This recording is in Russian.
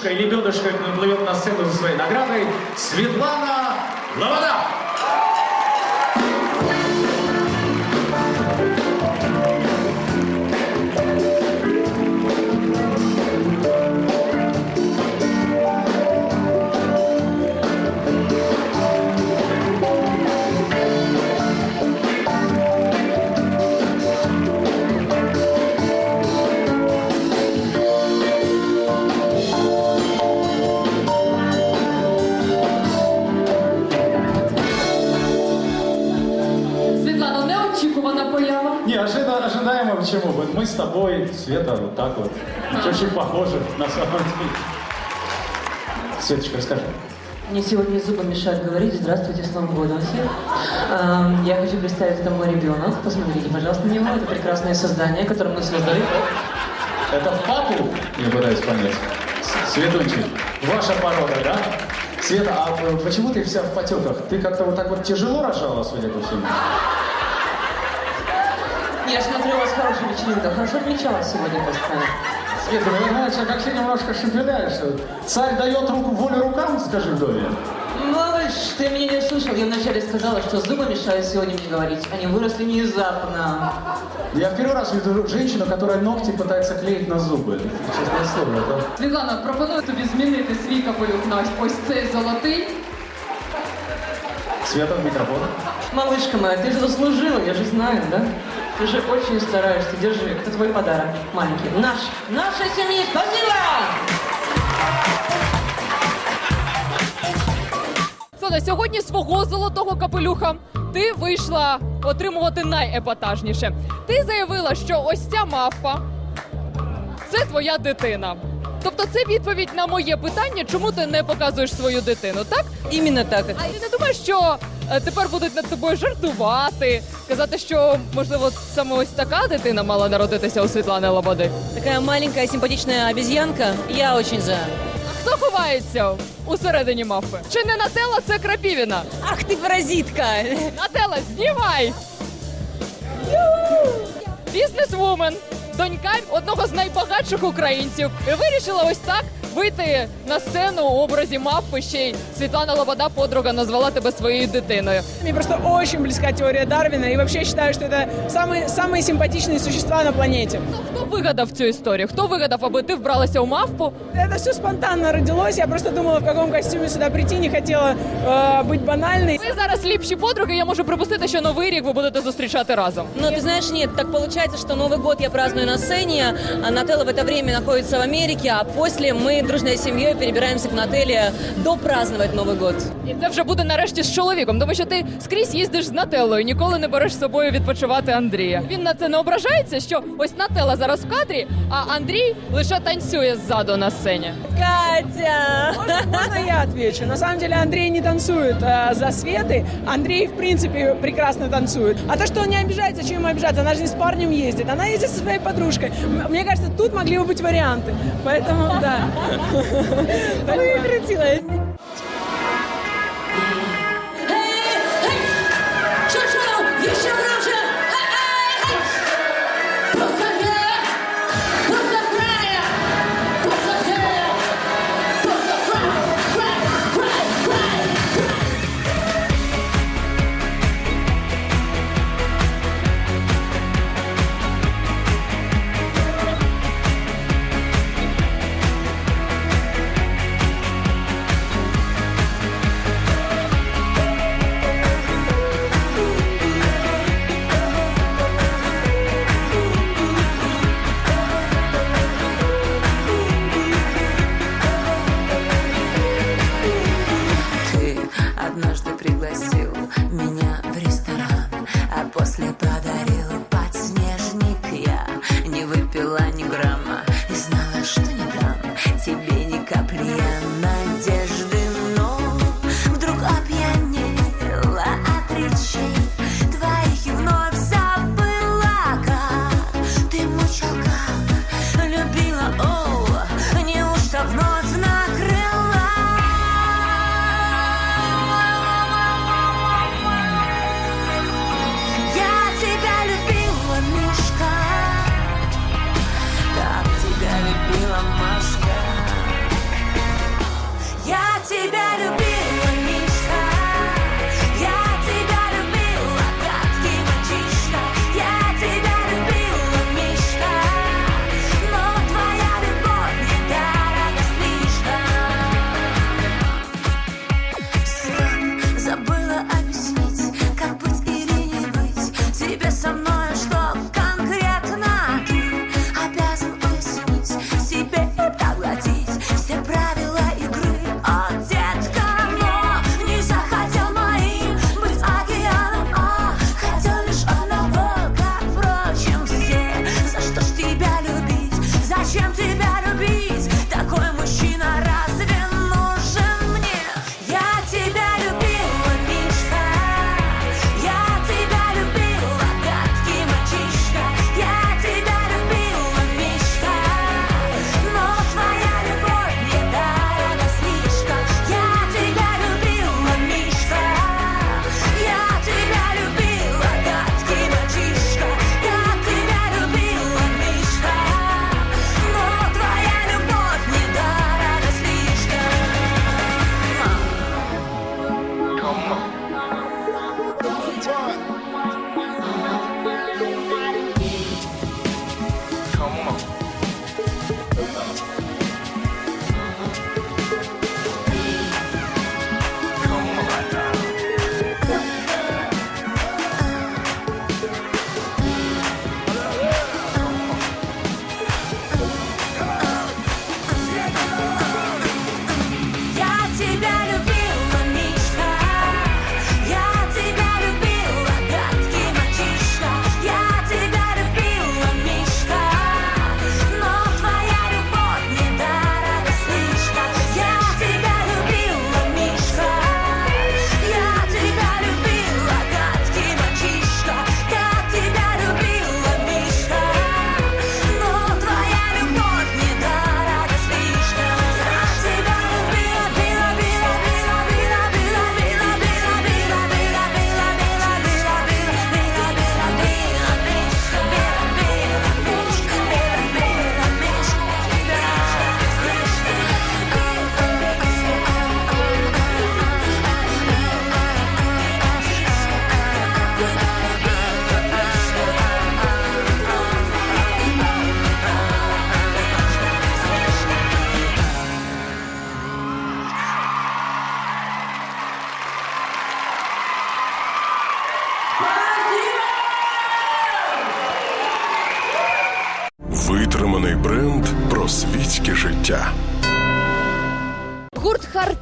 лягушка и лебедушка плывет на сцену за своей наградой Светлана Лобода. Вот мы с тобой, Света, вот так вот. Очень похожи на самом деле. Светочка, расскажи. Мне сегодня зубы мешают говорить «Здравствуйте, с Новым годом всех». Эм, Я хочу представить, это мой ребенок. Посмотрите, пожалуйста, на него. Это прекрасное создание, которое мы создали. Это в папу? Я пытаюсь понять. Светунчик, ваша порода, да? Света, а э, почему ты вся в потеках? Ты как-то вот так вот тяжело рожала, судя по всему? Я смотрю, у вас хорошая вечеринка. Хорошо отмечалась сегодня, поставить. Света, ну, знаешь, а как ты немножко шепеляешься. Царь дает руку волю рукам, скажи в доме. Малыш, ты меня не услышал. Я вначале сказала, что зубы мешают сегодня мне говорить. Они выросли внезапно. Я в первый раз вижу женщину, которая ногти пытается клеить на зубы. Честное слово, это... Світлана, пропоную тобі змінити свій капелюх на ось цей золотий. Света в микрофон. Малышка моя, ты же заслужила, я же знаю, да? Ты же очень стараешься. Держи, это твой подарок. Маленький. Наш. Наша семья. Спасибо! Соня, сьогодні свого золотого капелюха ти вийшла отримувати найепатажніше. Ти заявила, що ось ця мавпа це твоя дитина. Тобто це відповідь на моє питання, чому ти не показуєш свою дитину, так? Именно так. А ти не думаєш, що тепер будуть над тобою жартувати, казати, що можливо саме ось така дитина мала народитися у Світлани Лободи? Такая маленькая симпатичная обезьянка. Я очень за. Хто ховається усередині мавпи? Чи не Нателла, це Крапівіна? Ах ты паразитка! Нателла, знімай! Бізнесвумен, донька одного з найбагатших українців. І вирішила ось так вийти на сцену у образі мавпи. Ще й Світлана Лобода, подруга, назвала тебе своєю дитиною. Мне просто очень близка теория Дарвина, и вообще я считаю, что это самые, самые симпатичные существа на планете. Ну, Хто вигадав цю історію? Хто вигадав, аби ти вбралася у мавпу? Это все спонтанно родилось, я просто думала, в каком костюме сюда прийти, не хотела э, быть банальной. Ви зараз ліпші подруги. Я можу припустити, що новий рік ви будете зустрічати разом. Но ты знаешь, нет, так получается, что Новый год я праздную на сцене, а Нателла в это время находится в Америке, а после мы дружной семьей перебираемся к Нателле допраздновать Новый год. І це вже буде нарешті з чоловіком, тому що ти скрізь їздиш з Нателлою, ніколи не береш з собою відпочивати Андрія. Він на це не ображається, що ось Нателла зараз в кадрі, а Андрій лише танцює ззаду на сцені. Катя! Можно я отвечу? На самом деле Андрей не танцует э, за Светой. Андрей, в принципе, прекрасно танцует. А то, что он не обижается, чем ему обижаться? Она же не с парнем ездит, она ездит со своей подружкой. М- Мне кажется, тут могли бы быть варианты. Поэтому, да. Выкрутилась. Світське життя. Гурт Хард